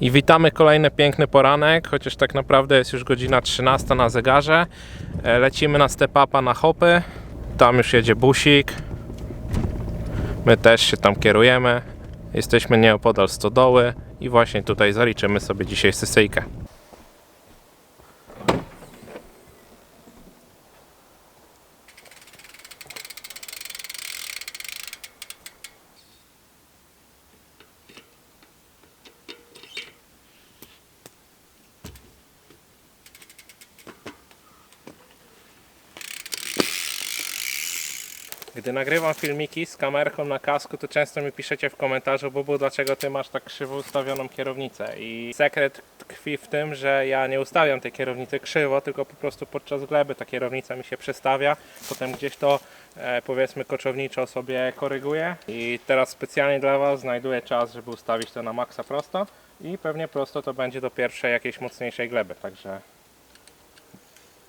I witamy kolejny piękny poranek, chociaż tak naprawdę jest już godzina 13 na zegarze. E, Lecimy na step upa na hopy. Tam już jedzie busik. My też się tam kierujemy. Jesteśmy nieopodal stodoły i właśnie tutaj zaliczymy sobie dzisiaj sesyjkę. Gdy nagrywam filmiki z kamerką na kasku, to często mi piszecie w komentarzu, Bubu, dlaczego ty masz tak krzywo ustawioną kierownicę. I sekret tkwi w tym, że ja nie ustawiam tej kierownicy krzywo, tylko po prostu podczas gleby ta kierownica mi się przestawia. Potem gdzieś to e, powiedzmy koczowniczo sobie koryguję. I teraz specjalnie dla Was znajduję czas, żeby ustawić to na maksa prosto. I pewnie prosto to będzie do pierwszej jakiejś mocniejszej gleby. Także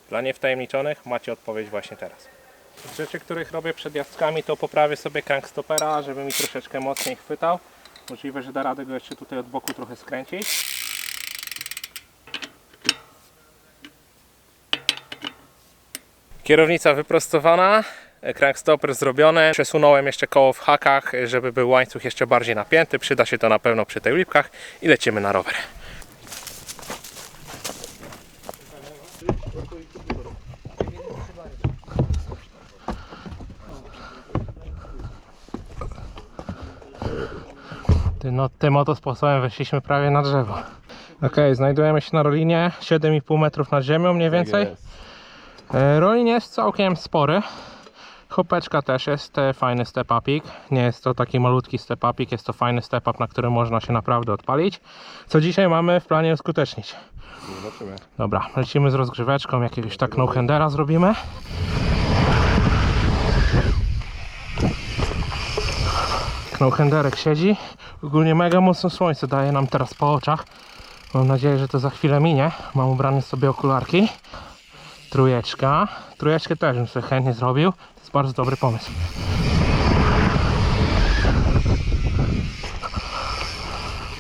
dla niewtajemniczonych macie odpowiedź właśnie teraz. Z rzeczy, których robię przed jazdkami, to poprawię sobie crankstopera, żeby mi troszeczkę mocniej chwytał. Możliwe, że da radę go jeszcze tutaj od boku trochę skręcić. Kierownica wyprostowana, crankstopper zrobiony. Przesunąłem jeszcze koło w hakach, żeby był łańcuch jeszcze bardziej napięty. Przyda się to na pewno przy tej lipkach i lecimy na rower. Ty, no, tym oto sposobem weszliśmy prawie na drzewo. Ok, znajdujemy się na rolinie 7,5 metrów nad ziemią mniej więcej. E, Rolin jest całkiem spory. Chopeczka też jest e, fajny step upik. Nie jest to taki malutki step upik, jest to fajny step up, na którym można się naprawdę odpalić. Co dzisiaj mamy w planie uskutecznić? Zobaczymy. Dobra, lecimy z rozgrzeweczką, jakiegoś tak no-handera zrobimy. No-handerek siedzi. Ogólnie mega mocno słońce daje nam teraz po oczach. Mam nadzieję, że to za chwilę minie. Mam ubrane sobie okularki. Trójeczka. Trójeczkę też bym sobie chętnie zrobił. To jest bardzo dobry pomysł.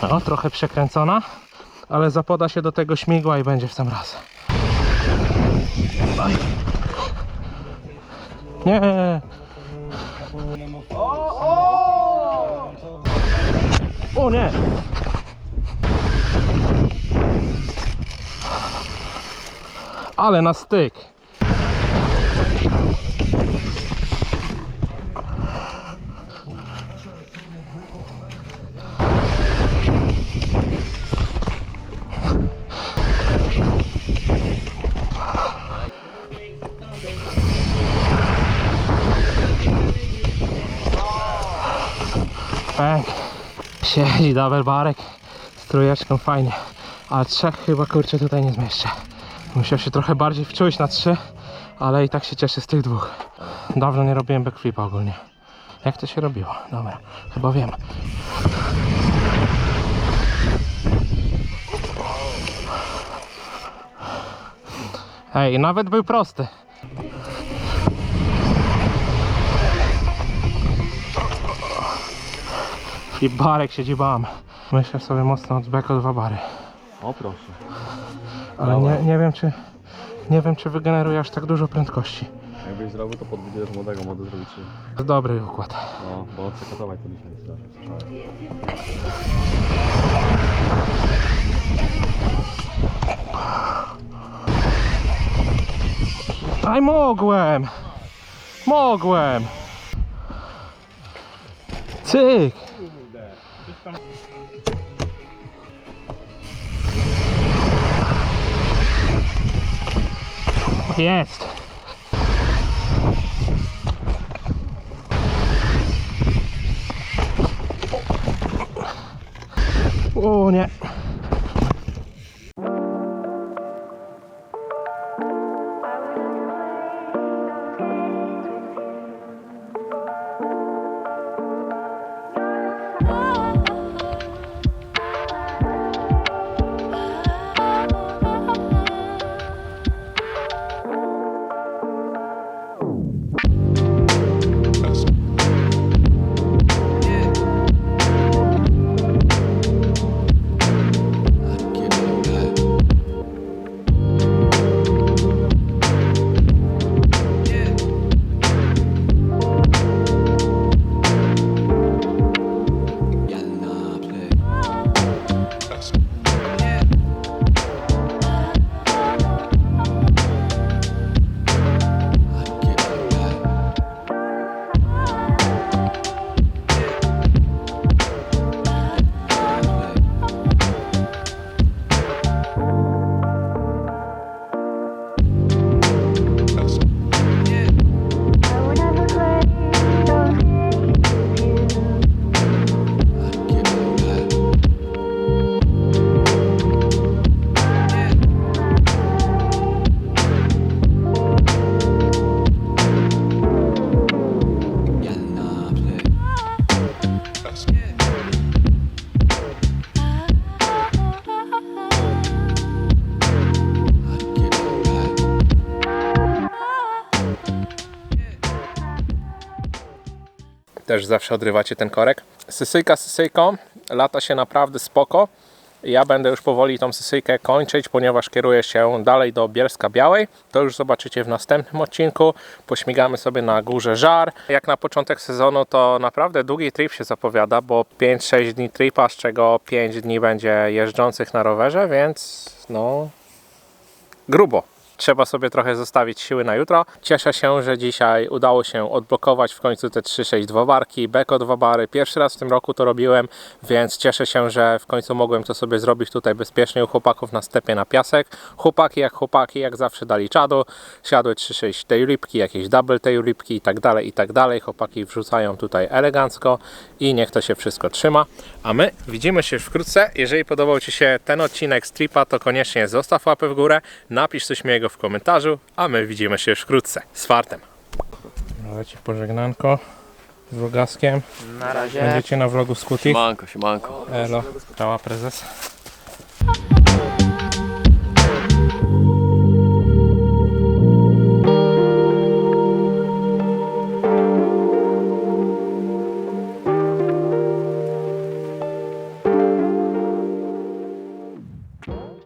O, trochę przekręcona ale zapoda się do tego śmigła i będzie w sam raz. Nie! O nie! Ale na styk! Pęk. Siedzi double barek z fajnie. Ale trzech chyba kurczę tutaj nie zmieszczę. Musiał się trochę bardziej wczuć na trzy, ale i tak się cieszę z tych dwóch. Dawno nie robiłem backflipa ogólnie. Jak to się robiło? Dobra, chyba wiem. Ej, nawet był prosty. I barek siedzi bam. Myślę sobie mocno od beko dwa bary. O proszę. Ale nie, nie wiem czy. Nie wiem czy wygeneruje aż tak dużo prędkości. Jakbyś zrobił to pod widzę młodego, młody zrobić dobry układ. No, bo przekatować to dzisiaj. Aj mogłem! Mogłem! Cyk! Jest! O nie! Też zawsze odrywacie ten korek. Sysyjka sysyjką, lata się naprawdę spoko. Ja będę już powoli tą sysyjkę kończyć, ponieważ kieruję się dalej do Bielska Białej. To już zobaczycie w następnym odcinku. Pośmigamy sobie na górze Żar. Jak na początek sezonu to naprawdę długi trip się zapowiada, bo 5-6 dni tripa, z czego 5 dni będzie jeżdżących na rowerze, więc no grubo. Trzeba sobie trochę zostawić siły na jutro. Cieszę się, że dzisiaj udało się odblokować w końcu te 362 barki, beko 2 bary. Pierwszy raz w tym roku to robiłem, więc cieszę się, że w końcu mogłem to sobie zrobić tutaj bezpiecznie u chłopaków na stepie na piasek. Chłopaki jak chłopaki, jak zawsze dali czadu. Siadły 3-6 tej rybki, jakieś double tej rybki i tak dalej, i tak dalej. Chłopaki wrzucają tutaj elegancko i niech to się wszystko trzyma. A my widzimy się wkrótce. Jeżeli podobał Ci się ten odcinek z tripa, to koniecznie zostaw łapę w górę, napisz coś miłego w komentarzu, a my widzimy się już wkrótce. Z fartem. Leci pożegnanko z vlogaskiem. Na razie. Będziecie na vlogu Skuti. Siemanko, siemanko. Elo. Cała prezes.